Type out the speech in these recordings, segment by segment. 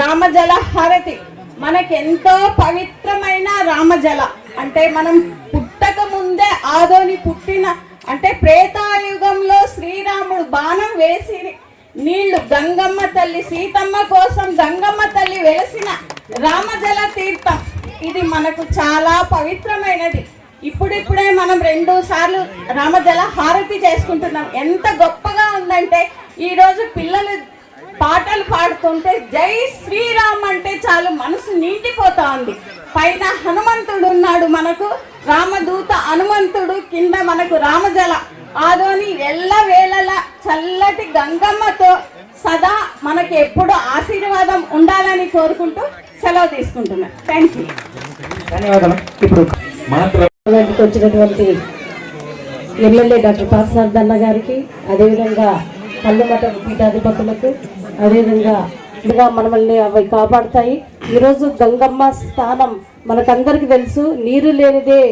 రామజల హారతి. మనకెంతో పవిత్రమైన రామజల. అంటే మనం పుట్టక ముందే ఆదోని పుట్టిన అంటే ప్రేతాయుగంలో శ్రీరాముడు బాణం వేసి నీళ్ళు గంగమ్మ తల్లి సీతమ్మ కోసం గంగమ్మ తల్లి వెలసిన రామజల తీర్థం. ఇది మనకు చాలా పవిత్రమైనది. ఇప్పుడిప్పుడే మనం రెండు సార్లు రామజల హారతి చేసుకుంటున్నాం. ఎంత గొప్పగా ఉందంటే ఈరోజు పిల్లలు పాటలు పాడుతుంటే జై శ్రీరామ్ అంటే చాలు మనసు నిండిపోతా ఉంది పైన హనుమంతుడు ఉన్నాడు మనకు రామదూత హనుమంతుడు కింద మనకు రామజల. ఆదోని ఎల్ల వేళల చల్లటి గంగమ్మతో సదా మనకి ఎప్పుడు ఆశీర్వాదం ఉండాలని కోరుకుంటూ సెలవు తీసుకుంటున్నాను. థ్యాంక్ యూ ధన్యవాదాలు. ఇప్పుడు వచ్చినటువంటి ఎమ్మెల్యే డాక్టర్ పార్సారదన్న గారికి అదేవిధంగా కల్లుమఠ పీఠాధిపతులకు అదేవిధంగా ఇంకా మనల్ని అవి కాపాడుతాయి. ఈరోజు గంగమ్మ స్థానం మనకందరికీ తెలుసు. నీరు లేనిదే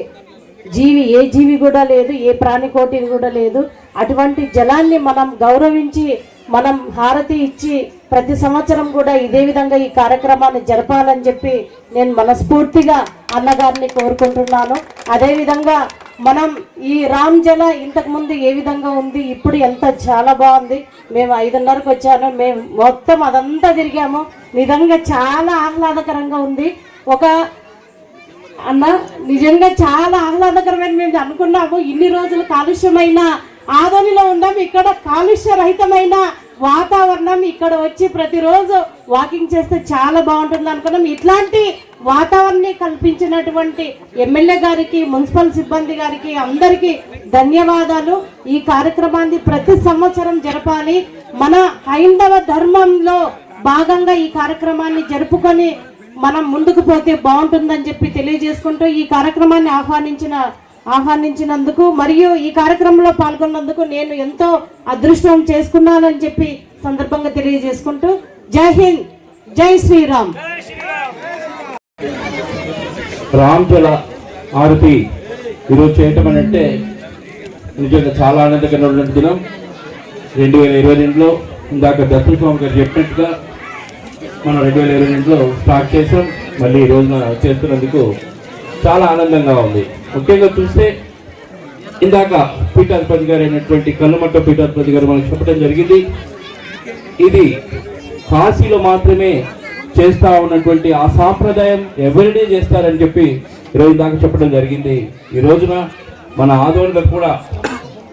జీవి ఏ జీవి కూడా లేదు ఏ ప్రాణికోటి కూడా లేదు. అటువంటి జలాన్ని మనం గౌరవించి మనం హారతి ఇచ్చి ప్రతి సంవత్సరం కూడా ఇదే విధంగా ఈ కార్యక్రమాన్ని జరపాలని చెప్పి నేను మనస్ఫూర్తిగా అన్నగారిని కోరుకుంటున్నాను. అదేవిధంగా మనం ఈ రామ్ జల ఇంతకుముందు ఏ విధంగా ఉంది? ఇప్పుడు ఎంత చాలా బాగుంది. మేము ఐదున్నరకు వచ్చాను. మేము మొత్తం అదంతా తిరిగాము. నిజంగా చాలా ఆహ్లాదకరంగా ఉంది. ఒక అన్న నిజంగా చాలా ఆహ్లాదకరమైన మేము అనుకున్నాము. ఇన్ని రోజులు కాలుష్యమైన ఆదోనిలో ఉన్నాం. ఇక్కడ కాలుష్య రహితమైన వాతావరణం. ఇక్కడ వచ్చి ప్రతిరోజు వాకింగ్ చేస్తే చాలా బాగుంటుంది అనుకున్నాం. ఇట్లాంటి వాతావరణాన్ని కల్పించినటువంటి ఎమ్మెల్యే గారికి మున్సిపల్ సిబ్బంది గారికి అందరికీ ధన్యవాదాలు. ఈ కార్యక్రమాన్ని ప్రతి సంవత్సరం జరపాలి. మన హైందవ ధర్మంలో భాగంగా ఈ కార్యక్రమాన్ని జరుపుకొని మనం ముందుకు పోతే బాగుంటుందని చెప్పి తెలియజేసుకుంటూ ఈ కార్యక్రమాన్ని ఆహ్వానించిన ఆహ్వానించినందుకు మరియు ఈ కార్యక్రమంలో పాల్గొన్నందుకు నేను ఎంతో అదృష్టం చేసుకున్నానని చెప్పి సందర్భంగా తెలియజేసుకుంటూ జై హింద్ జై శ్రీరామ్. రాంజల ఆరుతి ఈరోజు చేయటం అని అంటే నిజంగా చాలా ఆనందకరమైన దినం. రెండు వేల ఇరవై రెండులో ఇందాక దత్తుల స్వామి గారు చెప్పినట్టుగా మనం రెండు వేల ఇరవై రెండులో స్టార్ట్ చేసాం మళ్ళీ ఈ రోజున చేస్తున్నందుకు చాలా ఆనందంగా ఉంది. ముఖ్యంగా చూస్తే ఇందాక పీఠాధిపతి గారు అయినటువంటి కల్లుమట్ట పీఠాధిపతి గారు మనకు చెప్పడం జరిగింది. ఇది కాశీలో మాత్రమే చేస్తా ఉన్నటువంటి ఆ సాంప్రదాయం ఎవరిడే చేస్తారని చెప్పి ఈరోజు దాకా చెప్పడం జరిగింది. ఈ రోజున మన ఆదోళనకు కూడా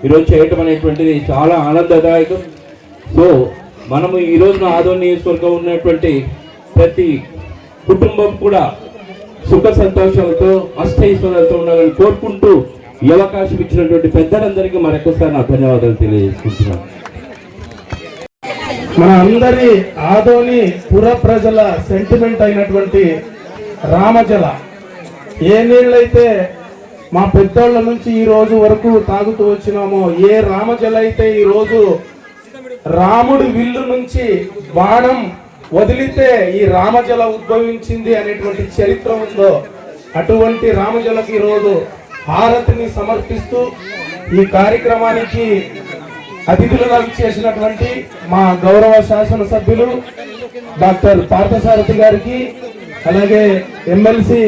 ఈరోజు చేయటం అనేటువంటిది చాలా ఆనందదాయకం. సో మనము ఈ రోజున ఆదోళన నియోజకవర్గం ఉన్నటువంటి ప్రతి కుటుంబం కూడా సుఖ సంతోషాలతో అష్టైశ్వర్యాలతో ఉండాలని కోరుకుంటూ ఈ అవకాశం ఇచ్చినటువంటి పెద్దలందరికీ మరొకసారి నా ధన్యవాదాలు తెలియజేసుకుంటున్నాను. మన అందరి ఆదోని పుర ప్రజల సెంటిమెంట్ అయినటువంటి రామజల. ఏ నీళ్ళైతే మా పెద్దోళ్ళ నుంచి ఈ రోజు వరకు తాగుతూ వచ్చినామో ఏ రామజల అయితే ఈరోజు రాముడి విల్లు నుంచి బాణం వదిలితే ఈ రామజల ఉద్భవించింది అనేటువంటి చరిత్ర ఉందో అటువంటి రామజలకి ఈరోజు రోజు హారతిని సమర్పిస్తూ ఈ కార్యక్రమానికి అతిథులుగా చేసినటువంటి మా గౌరవ శాసనసభ్యులు డాక్టర్ పార్థసారథి గారికి అలాగే ఎమ్మెల్సీ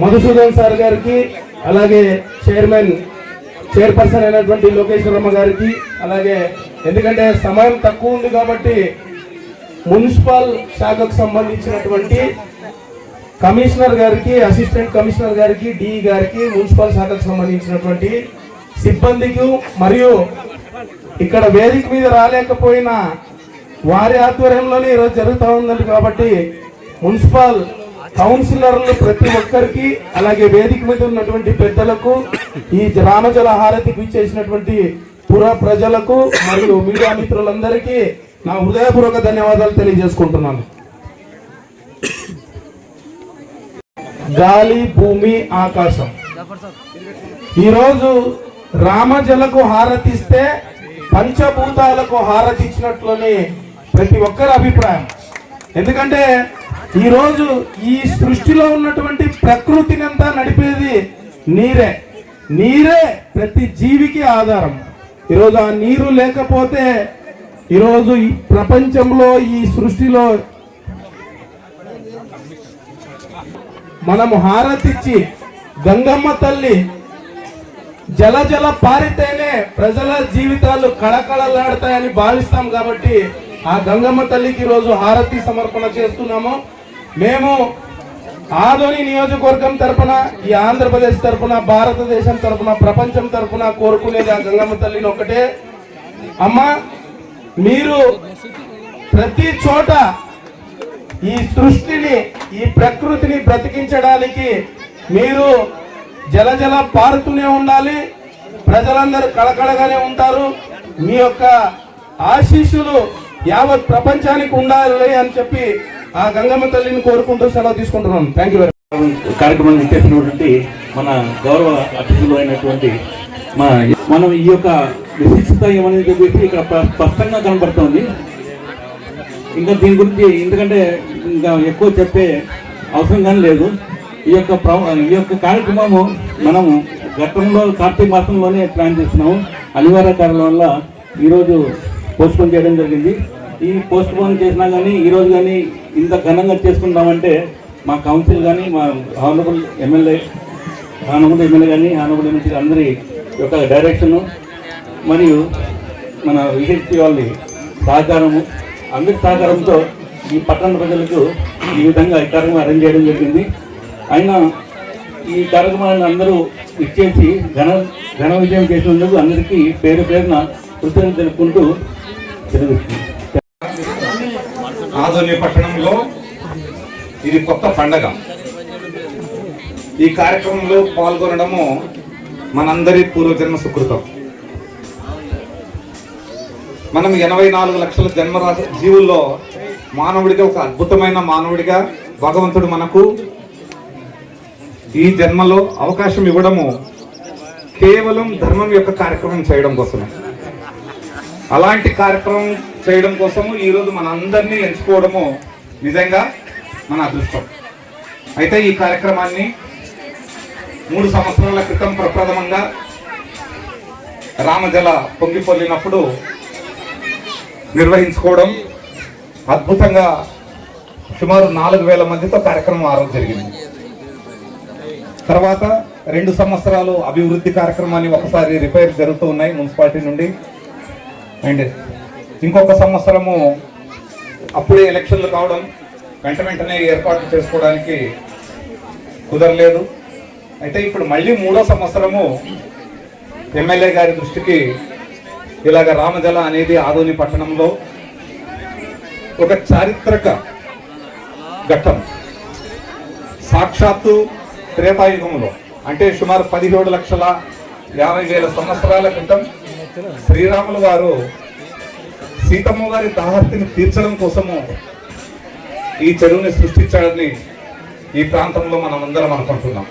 మధుసూదన్ సార్ గారికి అలాగే చైర్మన్ చైర్పర్సన్ అయినటువంటి లోకేశ్వరమ్మ గారికి అలాగే ఎందుకంటే సమయం తక్కువ ఉంది కాబట్టి మున్సిపల్ శాఖకు సంబంధించినటువంటి కమిషనర్ గారికి అసిస్టెంట్ కమిషనర్ గారికి డిఈ గారికి మున్సిపల్ శాఖకు సంబంధించినటువంటి సిబ్బందికి మరియు ఇక్కడ వేదిక మీద రాలేకపోయినా వారి ఆధ్వర్యంలోనే ఈరోజు జరుగుతూ ఉందండి కాబట్టి మున్సిపల్ కౌన్సిలర్లు ప్రతి ఒక్కరికి అలాగే వేదిక మీద ఉన్నటువంటి పెద్దలకు ఈ రామజల హారతికి ఇచ్చేసినటువంటి పుర ప్రజలకు మరియు మీడియా మిత్రులందరికీ నా హృదయపూర్వక ధన్యవాదాలు తెలియజేసుకుంటున్నాను. గాలి భూమి ఆకాశం. ఈరోజు రామజలకు హారతిస్తే పంచభూతాలకు హారతిచ్చినట్లునే ప్రతి ఒక్కరి అభిప్రాయం. ఎందుకంటే ఈరోజు ఈ సృష్టిలో ఉన్నటువంటి ప్రకృతిని అంతా నడిపేది నీరే. నీరే ప్రతి జీవికి ఆధారం. ఈరోజు ఆ నీరు లేకపోతే ఈరోజు ఈ ప్రపంచంలో ఈ సృష్టిలో మనము హారతిచ్చి గంగమ్మ తల్లి జల జల పారితేనే ప్రజల జీవితాలు కళకళలాడతాయని భావిస్తాం కాబట్టి ఆ గంగమ్మ తల్లికి ఈరోజు రోజు హారతి సమర్పణ చేస్తున్నాము. మేము ఆదోని నియోజకవర్గం తరపున ఈ ఆంధ్రప్రదేశ్ తరపున భారతదేశం తరపున ప్రపంచం తరపున కోరుకునేది ఆ గంగమ్మ తల్లిని ఒకటే అమ్మా మీరు ప్రతి చోట ఈ సృష్టిని ఈ ప్రకృతిని బ్రతికించడానికి మీరు జల జల పారుతూనే ఉండాలి. ప్రజలందరూ కళకళగానే ఉంటారు. మీ యొక్క ఆశీస్సులు యావత్ ప్రపంచానికి ఉండాలి అని చెప్పి ఆ గంగమ్మ తల్లిని కోరుకుంటూ సెలవు తీసుకుంటున్నాను థ్యాంక్ యూ వెరీ కార్యక్రమం చేసినటువంటి మన గౌరవ అతిథులు అయినటువంటి మనం ఈ యొక్క విశిష్టత ఏమనేది చెప్పేసి ఇక్కడ స్పష్టంగా కనబడుతోంది. ఇంకా దీని గురించి ఎందుకంటే ఇంకా ఎక్కువ చెప్పే అవసరం కానీ లేదు. ఈ యొక్క ఈ యొక్క కార్యక్రమము మనము గతంలో కార్తీక మాసంలోనే ప్లాన్ చేస్తున్నాము. అనివార్య కారణం వల్ల ఈరోజు పోస్ట్ పోన్ చేయడం జరిగింది. ఈ పోస్ట్ పోన్ చేసినా కానీ ఈరోజు కానీ ఇంత ఘనంగా చేసుకుంటామంటే మా కౌన్సిల్ కానీ మా హానబుల్ ఎమ్మెల్యే హానబుల్ ఎమ్మెల్యే కానీ హానబుల్ ఎమ్మెల్యే అందరి యొక్క డైరెక్షను మరియు మన విహెచ్పి వాళ్ళ సహకారము అందరి సహకారంతో ఈ పట్టణ ప్రజలకు ఈ విధంగా ఈ కార్యక్రమం అరేంజ్ చేయడం జరిగింది. అయినా ఈ కార్యక్రమాన్ని అందరూ ఇచ్చేసి ఘన ఘన విజయం చేసినందుకు అందరికీ పేరు పేరున కృతజ్ఞత తెలుపుకుంటూ ఆధునిక పట్టణంలో ఇది కొత్త పండగ. ఈ కార్యక్రమంలో పాల్గొనడము మనందరి పూర్వజన్మ సుకృతం. మనం ఎనభై నాలుగు లక్షల జన్మరాశ జీవుల్లో మానవుడిగా ఒక అద్భుతమైన మానవుడిగా భగవంతుడు మనకు ఈ జన్మలో అవకాశం ఇవ్వడము కేవలం ధర్మం యొక్క కార్యక్రమం చేయడం కోసమే. అలాంటి కార్యక్రమం చేయడం కోసము ఈరోజు మన అందరినీ ఎంచుకోవడము నిజంగా మన అదృష్టం. అయితే ఈ కార్యక్రమాన్ని మూడు సంవత్సరాల క్రితం ప్రప్రథమంగా రామజల పొంగిపొల్లినప్పుడు నిర్వహించుకోవడం అద్భుతంగా సుమారు నాలుగు వేల మందితో కార్యక్రమం ఆ రోజు జరిగింది. తర్వాత రెండు సంవత్సరాలు అభివృద్ధి కార్యక్రమాన్ని ఒకసారి రిపేర్ జరుగుతూ ఉన్నాయి మున్సిపాలిటీ నుండి. అండ్ ఇంకొక సంవత్సరము అప్పుడే ఎలక్షన్లు కావడం వెంట వెంటనే ఏర్పాట్లు చేసుకోవడానికి కుదరలేదు. అయితే ఇప్పుడు మళ్ళీ మూడో సంవత్సరము ఎమ్మెల్యే గారి దృష్టికి ఇలాగ రామజల అనేది ఆదోని పట్టణంలో ఒక చారిత్రక ఘట్టం. సాక్షాత్తు త్రేతాయుగంలో అంటే సుమారు పదిహేడు లక్షల యాభై వేల సంవత్సరాల క్రితం శ్రీరాములు వారు సీతమ్మ వారి దాహర్తిని తీర్చడం కోసము ఈ చెరువుని సృష్టించాడని ఈ ప్రాంతంలో మనం అందరం అనుకుంటున్నాం.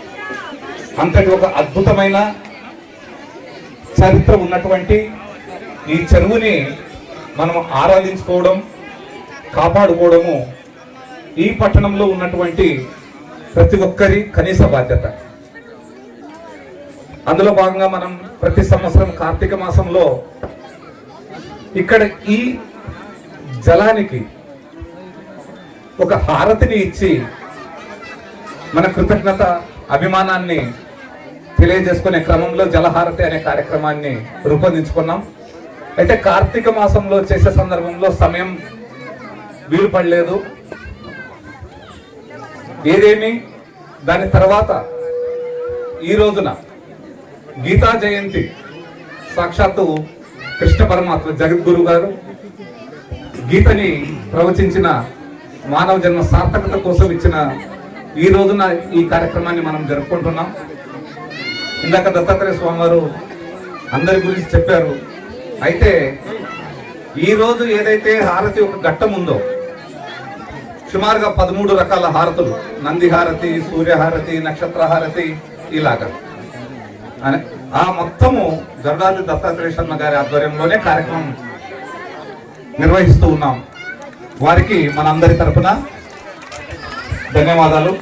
అంతటి ఒక అద్భుతమైన చరిత్ర ఉన్నటువంటి ఈ చెరువుని మనం ఆరాధించుకోవడం కాపాడుకోవడము ఈ పట్టణంలో ఉన్నటువంటి ప్రతి ఒక్కరి కనీస బాధ్యత. అందులో భాగంగా మనం ప్రతి సంవత్సరం కార్తీక మాసంలో ఇక్కడ ఈ జలానికి ఒక హారతిని ఇచ్చి మన కృతజ్ఞత అభిమానాన్ని తెలియజేసుకునే క్రమంలో జలహారతి అనే కార్యక్రమాన్ని రూపొందించుకున్నాం. అయితే కార్తీక మాసంలో చేసే సందర్భంలో సమయం వీలు పడలేదు ఏదేమి? దాని తర్వాత ఈ రోజున గీతా జయంతి సాక్షాత్తు కృష్ణ పరమాత్మ జగద్గురు గారు గీతని ప్రవచించిన మానవ జన్మ సార్థకత కోసం ఇచ్చిన ఈ రోజున ఈ కార్యక్రమాన్ని మనం జరుపుకుంటున్నాం. ఇందాక దత్తాత్రేయ స్వామివారు అందరి గురించి చెప్పారు. అయితే ఈరోజు ఏదైతే హారతి ఒక ఘట్టం ఉందో సుమారుగా పదమూడు రకాల హారతులు. నంది హారతి సూర్యహారతి నక్షత్రహారతి ఇలాగా. ఆ మొత్తము జరగాది దత్తాత్రేయ శర్మ గారి ఆధ్వర్యంలోనే కార్యక్రమం నిర్వహిస్తూ ఉన్నాం. వారికి మనందరి తరపున ధన్యవాదాలు.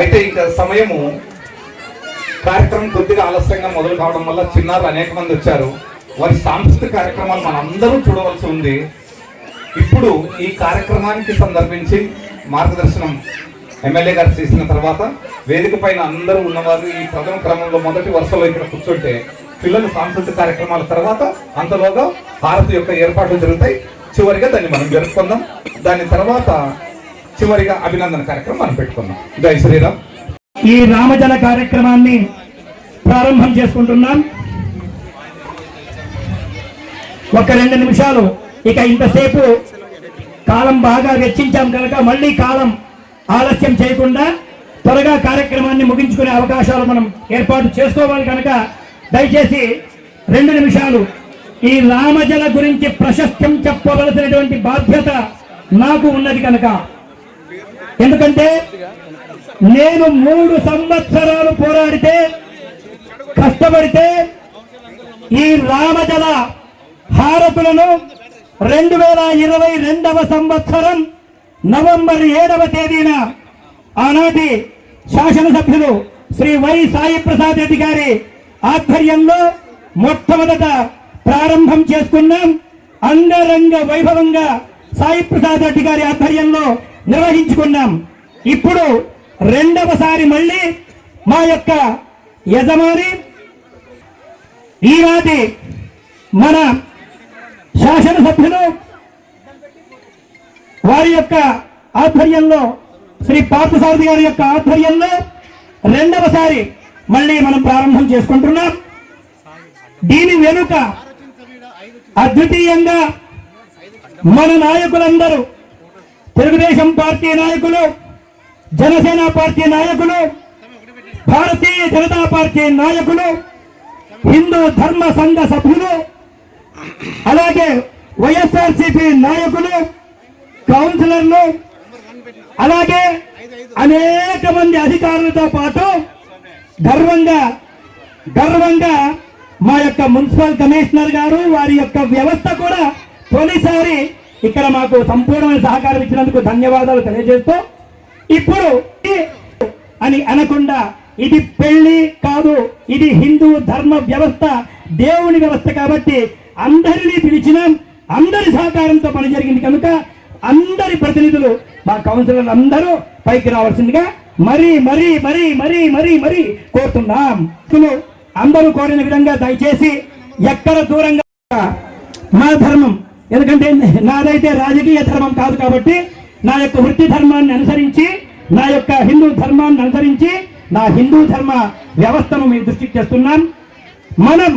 అయితే ఇక సమయము కార్యక్రమం కొద్దిగా ఆలస్యంగా మొదలు కావడం వల్ల చిన్నారు అనేక మంది వచ్చారు. వారి సాంస్కృతిక కార్యక్రమాలు మనందరూ చూడవలసి ఉంది. ఇప్పుడు ఈ కార్యక్రమానికి సందర్భించి మార్గదర్శనం ఎమ్మెల్యే గారు చేసిన తర్వాత వేదిక పైన అందరూ ఉన్నవారు ఈ ప్రథమ క్రమంలో మొదటి వరుసలో ఇక్కడ కూర్చుంటే పిల్లలు సాంస్కృతిక కార్యక్రమాల తర్వాత అంతలోగా హారతి యొక్క ఏర్పాట్లు జరుగుతాయి. చివరిగా దాన్ని మనం జరుపుకుందాం. దాని తర్వాత చివరిగా అభినందన కార్యక్రమం మనం పెట్టుకుందాం. జై శ్రీరామ్. ఈ రామజల కార్యక్రమాన్ని ప్రారంభం చేసుకుంటున్నాం. ఒక రెండు నిమిషాలు ఇక ఇంతసేపు కాలం బాగా వెచ్చించాం కనుక మళ్ళీ కాలం ఆలస్యం చేయకుండా త్వరగా కార్యక్రమాన్ని ముగించుకునే అవకాశాలు మనం ఏర్పాటు చేసుకోవాలి కనుక దయచేసి రెండు నిమిషాలు ఈ రామజల గురించి ప్రశస్త్యం చెప్పవలసినటువంటి బాధ్యత నాకు ఉన్నది కనుక. ఎందుకంటే నేను మూడు సంవత్సరాలు పోరాడితే కష్టపడితే ఈ రామజల హారతులను రెండు వేల ఇరవై రెండవ సంవత్సరం నవంబర్ ఏడవ తేదీన ఆనాటి శాసనసభ్యులు శ్రీ వై సాయి ప్రసాద్ రెడ్డి గారి ఆధ్వర్యంలో మొట్టమొదట ప్రారంభం చేసుకున్నాం. అంగరంగ వైభవంగా సాయి ప్రసాద్ రెడ్డి గారి ఆధ్వర్యంలో నిర్వహించుకున్నాం. ఇప్పుడు రెండవసారి మళ్ళీ మా యొక్క యజమాని ఈనాటి మన శాసనసభ్యులు వారి యొక్క ఆధ్వర్యంలో శ్రీ పార్థసారథి గారి యొక్క ఆధ్వర్యంలో రెండవసారి మళ్ళీ మనం ప్రారంభం చేసుకుంటున్నాం. దీని వెనుక అద్వితీయంగా మన నాయకులందరూ తెలుగుదేశం పార్టీ నాయకులు జనసేన పార్టీ నాయకులు భారతీయ జనతా పార్టీ నాయకులు హిందూ ధర్మ సంఘ సభ్యులు అలాగే వైఎస్ఆర్సీపీ నాయకులు కౌన్సిలర్లు అలాగే అనేక మంది అధికారులతో పాటు గర్వంగా గర్వంగా మా యొక్క మున్సిపల్ కమిషనర్ గారు వారి యొక్క వ్యవస్థ కూడా తొలిసారి ఇక్కడ మాకు సంపూర్ణమైన సహకారం ఇచ్చినందుకు ధన్యవాదాలు తెలియజేస్తూ ఇప్పుడు అని అనకుండా ఇది పెళ్ళి కాదు ఇది హిందూ ధర్మ వ్యవస్థ దేవుని వ్యవస్థ కాబట్టి అందరినీ పిలిచినాం అందరి సహకారంతో పని జరిగింది కనుక అందరి ప్రతినిధులు మా కౌన్సిలర్లు అందరూ పైకి రావాల్సిందిగా మరీ మరీ మరీ మరీ మరీ మరీ కోరుతున్నాం. అందరూ కోరిన విధంగా దయచేసి ఎక్కడ దూరంగా మా ధర్మం ఎందుకంటే నాదైతే రాజకీయ ధర్మం కాదు కాబట్టి నా యొక్క వృత్తి ధర్మాన్ని అనుసరించి నా యొక్క హిందూ ధర్మాన్ని అనుసరించి నా హిందూ ధర్మ వ్యవస్థను మీ దృష్టికి చేస్తున్నాం మనం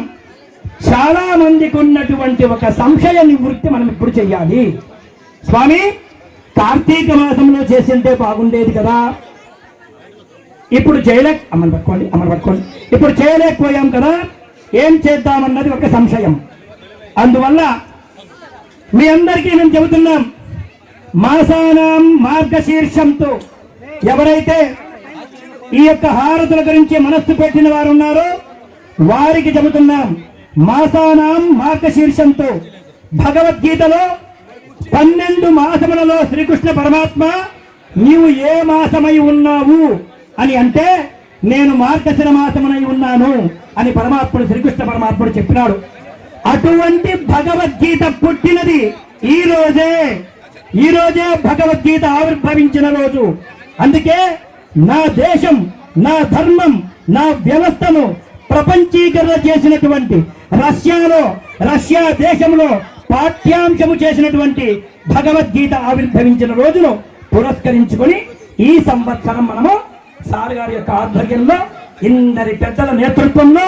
చాలా మందికి ఉన్నటువంటి ఒక సంశయ నివృత్తి మనం ఇప్పుడు చెయ్యాలి. స్వామి కార్తీక మాసంలో చేసింటే బాగుండేది కదా. ఇప్పుడు చేయలే అమలు పట్టుకోండి అమలు పట్టుకోండి. ఇప్పుడు చేయలేకపోయాం కదా ఏం చేద్దామన్నది ఒక సంశయం. అందువల్ల మీ అందరికీ మేము చెబుతున్నాం మాసానాం మార్గశీర్షంతో ఎవరైతే ఈ యొక్క హారతుల గురించి మనస్సు పెట్టిన వారు ఉన్నారో వారికి చెబుతున్నాం మాసానాం మార్గశీర్షంతో భగవద్గీతలో పన్నెండు మాసములలో శ్రీకృష్ణ పరమాత్మ నీవు ఏ మాసమై ఉన్నావు? అని అంటే నేను మార్గశిర మాసమునై ఉన్నాను అని పరమాత్ముడు శ్రీకృష్ణ పరమాత్ముడు చెప్పినాడు. అటువంటి భగవద్గీత పుట్టినది ఈ రోజే. ఈ రోజే భగవద్గీత ఆవిర్భవించిన రోజు. అందుకే నా దేశం నా ధర్మం నా వ్యవస్థను ప్రపంచీకరణ చేసినటువంటి రష్యాలో రష్యా దేశంలో పాఠ్యాంశము చేసినటువంటి భగవద్గీత ఆవిర్భవించిన రోజును పురస్కరించుకొని ఈ సంవత్సరం మనము సార్ గారి యొక్క ఆధ్వర్యంలో ఇందరి పెద్దల నేతృత్వంలో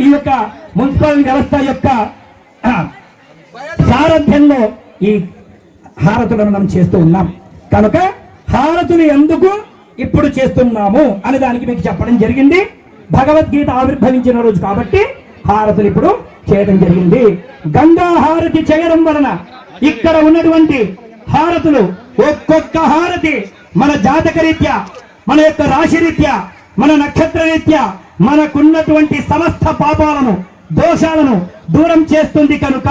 ఈ యొక్క మున్సిపల్ వ్యవస్థ యొక్క సారథ్యంలో ఈ హారతులను మనం చేస్తూ ఉన్నాం. కనుక హారతులు ఎందుకు ఇప్పుడు చేస్తున్నాము అనే దానికి మీకు చెప్పడం జరిగింది. భగవద్గీత ఆవిర్భవించిన రోజు కాబట్టి హారతులు ఇప్పుడు చేయడం జరిగింది. గంగా హారతి చేయడం వలన ఇక్కడ ఉన్నటువంటి హారతులు ఒక్కొక్క హారతి మన జాతక రీత్యా మన యొక్క రాశి రీత్యా మన నక్షత్ర రీత్యా మనకున్నటువంటి సమస్త పాపాలను దోషాలను దూరం చేస్తుంది కనుక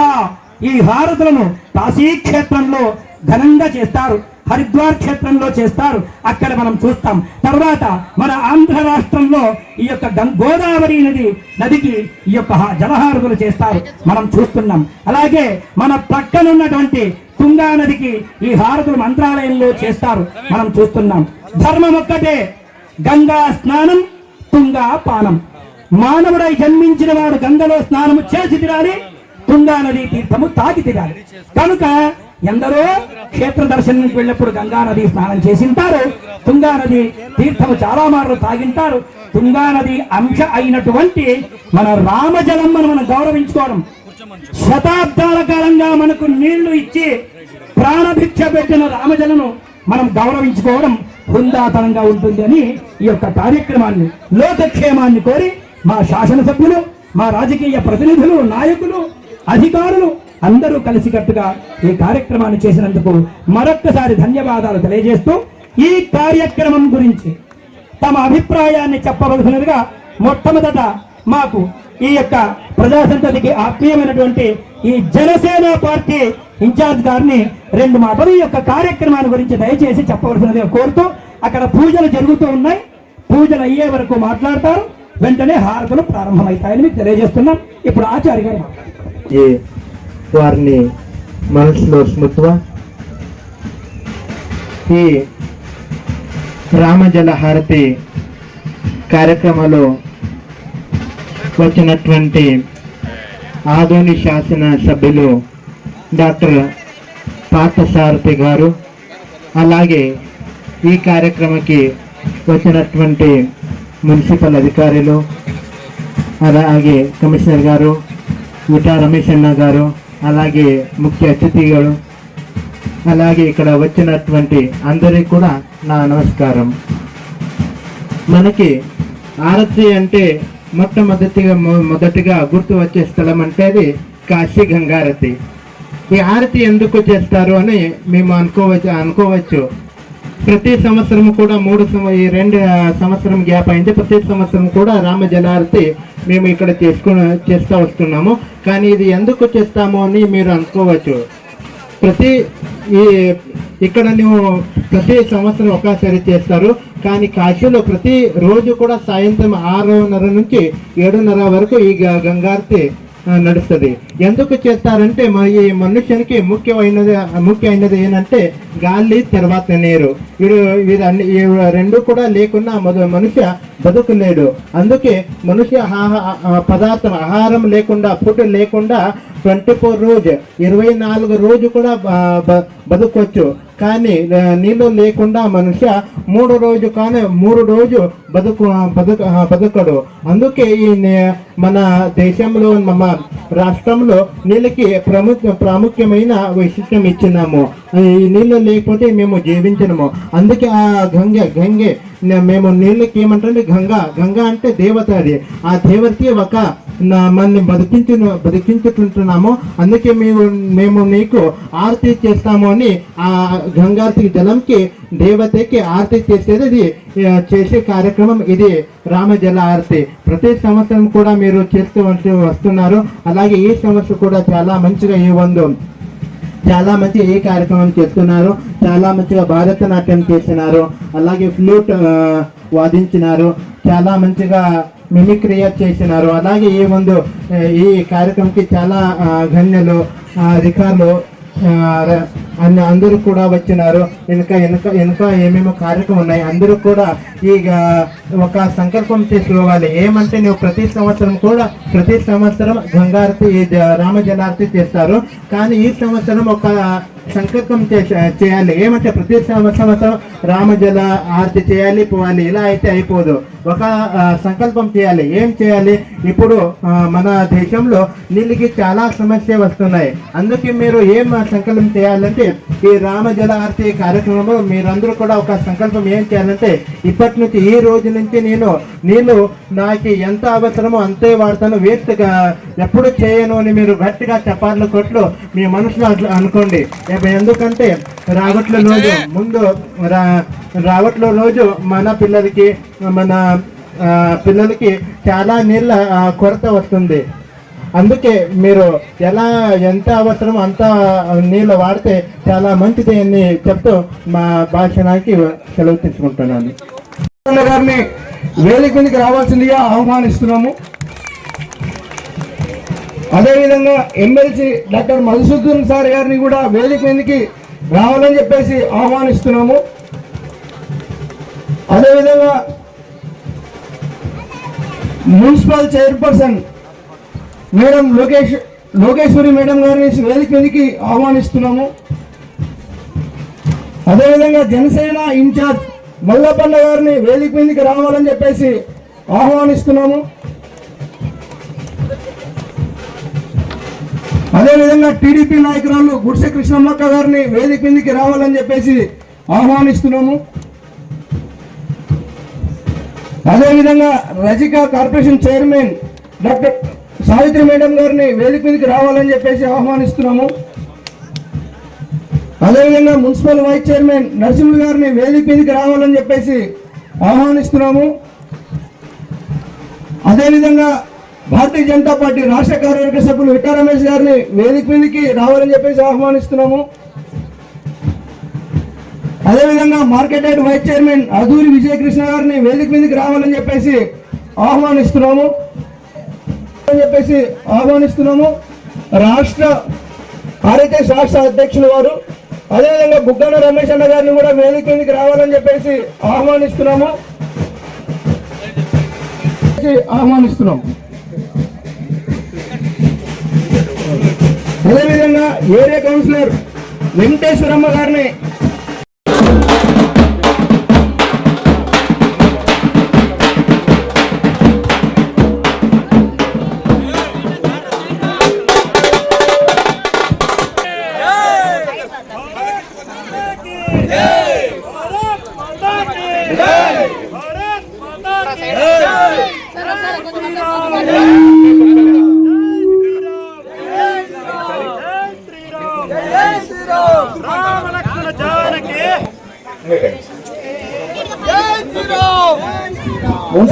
ఈ హారతులను కాశీక్షేత్రంలో ఘనంగా చేస్తారు. హరిద్వార్ క్షేత్రంలో చేస్తారు. అక్కడ మనం చూస్తాం. తర్వాత మన ఆంధ్ర రాష్ట్రంలో ఈ యొక్క గం- గోదావరి నది నదికి ఈ యొక్క హా- చేస్తారు. మనం చూస్తున్నాం. అలాగే మన పక్కనున్నటువంటి తుంగా నదికి ఈ హారతులు మంత్రాలయంలో చేస్తారు. మనం చూస్తున్నాం. ధర్మం ఒక్కటే. గంగా స్నానం తుంగా పానం. మానవుడై జన్మించిన వాడు గంగలో స్నానము చేసి తిరాలి తుంగా నది తీర్థము తాకి తిరాలి కనుక ఎందరో క్షేత్ర దర్శనానికి వెళ్ళినప్పుడు గంగా నది స్నానం చేసింటారు. తుంగా నది తీర్థము చాలా మార్లు తాగింటారు. తుంగా నది అంశ అయినటువంటి మన రామజలమ్మను మనం గౌరవించుకోవడం. శతాబ్దాల కాలంగా మనకు నీళ్ళు ఇచ్చి ప్రాణభిక్ష పెట్టిన రామజలను మనం గౌరవించుకోవడం బృందాతనంగా ఉంటుంది అని ఈ యొక్క కార్యక్రమాన్ని లోకక్షేమాన్ని కోరి మా శాసనసభ్యులు మా రాజకీయ ప్రతినిధులు నాయకులు అధికారులు అందరూ కలిసికట్టుగా ఈ కార్యక్రమాన్ని చేసినందుకు మరొక్కసారి ధన్యవాదాలు తెలియజేస్తూ ఈ కార్యక్రమం గురించి తమ అభిప్రాయాన్ని చెప్పవలసినదిగా మొట్టమొదట మాకు ఈ యొక్క ప్రజాసంతతికి ఆత్మీయమైనటువంటి ఈ జనసేన పార్టీ ఇన్ఛార్జ్ గారిని రెండు మాటలు ఈ యొక్క కార్యక్రమాన్ని గురించి దయచేసి చెప్పవలసినదిగా కోరుతూ అక్కడ పూజలు జరుగుతూ ఉన్నాయి. పూజలు అయ్యే వరకు మాట్లాడతారు. వెంటనే హారతులు ప్రారంభమవుతాయని మీకు తెలియజేస్తున్నాం. ఇప్పుడు ఆచార్య గారు మాట్లాడతారు. వారిని మనసులో స్మృత్వ. ఈ రామజల హారతి కార్యక్రమంలో వచ్చినటువంటి ఆదోని శాసన సభ్యులు డాక్టర్ పార్థసారథి గారు అలాగే ఈ కార్యక్రమకి వచ్చినటువంటి మున్సిపల్ అధికారులు అలాగే కమిషనర్ గారు విటా రమేష్ అన్న గారు అలాగే ముఖ్య అతిథి అలాగే ఇక్కడ వచ్చినటువంటి అందరికీ కూడా నా నమస్కారం. మనకి ఆరతి అంటే మొట్టమొదటిగా మొ- మొదటిగా గుర్తు వచ్చే స్థలం అంటే అది కాశీ గంగారతి. ఈ ఆరతి ఎందుకు చేస్తారు అని మేము అనుకోవచ్చు అనుకోవచ్చు. ప్రతి సంవత్సరం కూడా మూడు సంవ ఈ రెండు సంవత్సరం గ్యాప్ అయింది. ప్రతి సంవత్సరం కూడా రామ జలారతి మేము ఇక్కడ చేసుకుని చేస్తూ వస్తున్నాము. కానీ ఇది ఎందుకు చేస్తాము అని మీరు అనుకోవచ్చు. ప్రతి ఈ ఇక్కడ నువ్వు ప్రతి సంవత్సరం ఒకసారి చేస్తారు. కానీ కాశీలో ప్రతి రోజు కూడా సాయంత్రం ఆరున్నర నుంచి ఏడున్నర వరకు ఈ గ- గంగారతి నడుస్తుంది. ఎందుకు చేస్తారంటే మన ఈ మనుష్యునికి ముఖ్యమైనది ముఖ్యమైనది ఏంటంటే గాలి తర్వాత నీరు. వీడు ఇది ఈ రెండు కూడా లేకున్నా మొద మనుష్య బతుకులేడు. అందుకే మనుష్య ఆహా- పదార్థం ఆహారం లేకుండా ఫుడ్ లేకుండా ట్వంటీ ఫోర్ రోజు ఇరవై నాలుగు రోజు కూడా బ- కానీ నీళ్ళు లేకుండా మనుష్య మూడు రోజు కానీ మూడు రోజు బతుకు బతుక ఆ, బతకడు. అందుకే ఈ నే- మన దేశంలో మన రాష్ట్రంలో నీళ్ళకి ప్రముఖ ప్రాముఖ్యమైన వైశిష్టం ఇచ్చినాము. ఈ నీళ్ళు లేకపోతే మేము జీవించినము అందుకే ఆ గంగ గంగే మేము నీళ్ళకి ఏమంటే గంగా. గంగా అంటే దేవత అది. ఆ దేవతకి ఒక మనల్ని బతికించు బతికించుకుంటున్నాము. అందుకే మేము మేము నీకు ఆరతి చేస్తాము అని ఆ గంగారతి జలంకి దేవతకి ఆరతి చేసేది చేసే కార్యక్రమం ఇది రామ జల ఆరతి. ప్రతి సంవత్సరం కూడా మీరు చేస్తూ వస్తున్నారు. అలాగే ఈ సంవత్సరం కూడా చాలా మంచిగా ఈ ಒಂದು చాలా మంచి ఏ కార్యక్రమం చేస్తున్నారు? చాలా మంచిగా భారతనాట్యం చేసినారు. అలాగే ఫ్లూట్ వాదించినారు. చాలా మంచిగా మిమిక్రీ చేసినారు. అలాగే ఈ ముందు ఈ కార్యక్రమంకి చాలా గన్యలు గణ్యులు అన్ని అందరూ కూడా వచ్చినారు. వెనుక వెనుక వెనుక ఏమేమో కార్యక్రమం ఉన్నాయి. అందరూ కూడా ఈ ఒక సంకల్పం చేసుకోవాలి. ఏమంటే నువ్వు ప్రతి సంవత్సరం కూడా ప్రతి సంవత్సరం గంగారతి ఈ జ- రామ జలారతి చేస్తారు. కానీ ఈ సంవత్సరం ఒక సంకల్పం చేయాలి. ఏమంటే ప్రతి సంవత్సరం రామజల ఆర్తి చేయాలి పోవాలి. ఇలా అయితే అయిపోదు. ఒక సంకల్పం చేయాలి. ఏం చేయాలి? ఇప్పుడు మన దేశంలో నీళ్ళకి చాలా సమస్య వస్తున్నాయి. అందుకే మీరు ఏం సంకల్పం చేయాలంటే ఈ రామజల ఆర్తి కార్యక్రమంలో మీరందరూ కూడా ఒక సంకల్పం ఏం చేయాలంటే ఇప్పటి నుంచి ఈ రోజు నుంచి నేను నీళ్ళు నాకు ఎంత అవసరమో అంతే వాడతాను. వేస్ట్గా ఎప్పుడు చేయను అని మీరు గట్టిగా చపార్లు కొట్లు మీ మనసులో అట్లా అనుకోండి. ఎందుకంటే రావట్ల రోజు ముందు రా రావట్ల రోజు మన పిల్లలకి మన పిల్లలకి చాలా నీళ్ళ కొరత వస్తుంది. అందుకే మీరు ఎలా ఎంత అవసరమో అంత నీళ్ళు వాడితే చాలా మంచిది అని చెప్తూ మా భాషణానికి సెలవు తీసుకుంటున్నాను అన్న గారిని మీదకి రావాల్సిందిగా ఆహ్వానిస్తున్నాము. అదేవిధంగా ఎమ్మెల్సీ డాక్టర్ మధుసూదన్ సార్ గారిని కూడా వేదిక మీదకి రావాలని చెప్పేసి ఆహ్వానిస్తున్నాము. అదేవిధంగా municipal chairperson madam Lokesh Lokeshwari madam గారిని వేదిక మీదకి ఆహ్వానిస్తున్నాము. అదేవిధంగా జనసేన ఇన్ఛార్జ్ మల్లపన్న గారిని వేదిక మీదకి రావాలని చెప్పేసి ఆహ్వానిస్తున్నాము. అదేవిధంగా టీడీపీ నాయకురాలు గుడిసె కృష్ణమ్మక్క గారిని వేదిక మీదకి రావాలని చెప్పేసి ఆహ్వానిస్తున్నాము. అదేవిధంగా Rajaka corporation chairman doctor Savitri madam గారిని వేదిక మీదకి రావాలని చెప్పేసి ఆహ్వానిస్తున్నాము. అదేవిధంగా మున్సిపల్ వైస్ చైర్మన్ నరసింహులు గారిని వేదిక మీదకి రావాలని చెప్పేసి ఆహ్వానిస్తున్నాము. అదేవిధంగా భారతీయ జనతా పార్టీ రాష్ట్ర కార్యవర్గ సభ్యులు విట్టా రమేష్ గారిని వేదిక మీదకి రావాలని చెప్పేసి ఆహ్వానిస్తున్నాము. అదేవిధంగా market head vice chairman Aduri Vijayakrishna గారిని వేదిక మీదకి రావాలని చెప్పేసి ఆహ్వానిస్తున్నాము. అని చెప్పేసి ఆహ్వానిస్తున్నాము. రాష్ట్ర ఆర్ఎస్ఎస్ రాష్ట్ర అధ్యక్షులు వారు అదేవిధంగా బుగ్గన రమేష్ అన్న గారిని కూడా వేదిక మీదకి రావాలని చెప్పేసి ఆహ్వానిస్తున్నాము. ఆహ్వానిస్తున్నాము. అదేవిధంగా ఏరియా కౌన్సిలర్ వెంకటేశ్వరమ్మ గారిని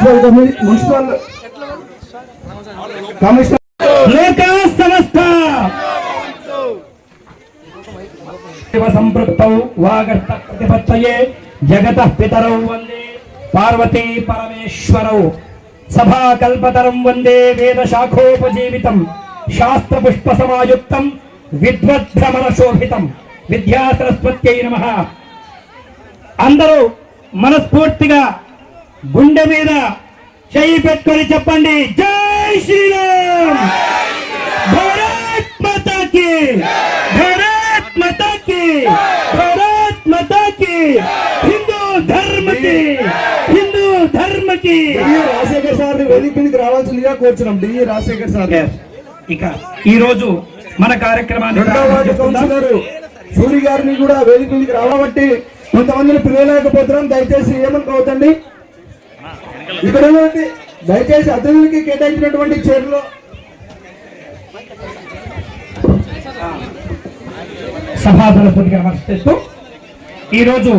మున్సిపల్ మున్సిపల్ కమిషనర్. లోకా సమస్త సంపృక్తౌ వాగర్త ప్రతిపత్తయే జగత పితరౌ వందే పార్వతీ పరమేశ్వరౌ. సభాకల్పతరం వందే వేద శాఖోపజీవితం శాస్త్ర పుష్ప సమాయుక్తం విద్వద్భ్రమణ శోభితం విద్యా సరస్వత్యై నమ. అందరూ మనస్ఫూర్తిగా గుండె మీద చెయ్యి పెట్టుకొని చెప్పండి. జై శ్రీరామ్! భారత్ మాతా కి భారత్ మాతా కి భారత్ మాతా కి హిందూ ధర్మ కి హిందూ ధర్మ కి డిఈ రాజశేఖర్ సార్ వేదిక రావాల్సిందిగా కోరుచున్నాం. DE Rajasekhar sir. ఇక ఈ రోజు మన కార్యక్రమాన్ని సూరి గారిని కూడా వేదిక రావబట్టి కొంతమందిని పిలవలేకపోతున్నాం. దయచేసి ఏమనుకోవద్దండి? ఇక్కడ దయచేసి అతిథులకి కేటాయించినటువంటి చీరలు. సభా సరస్వతిగా నమస్కరిస్తూ ఈ రోజు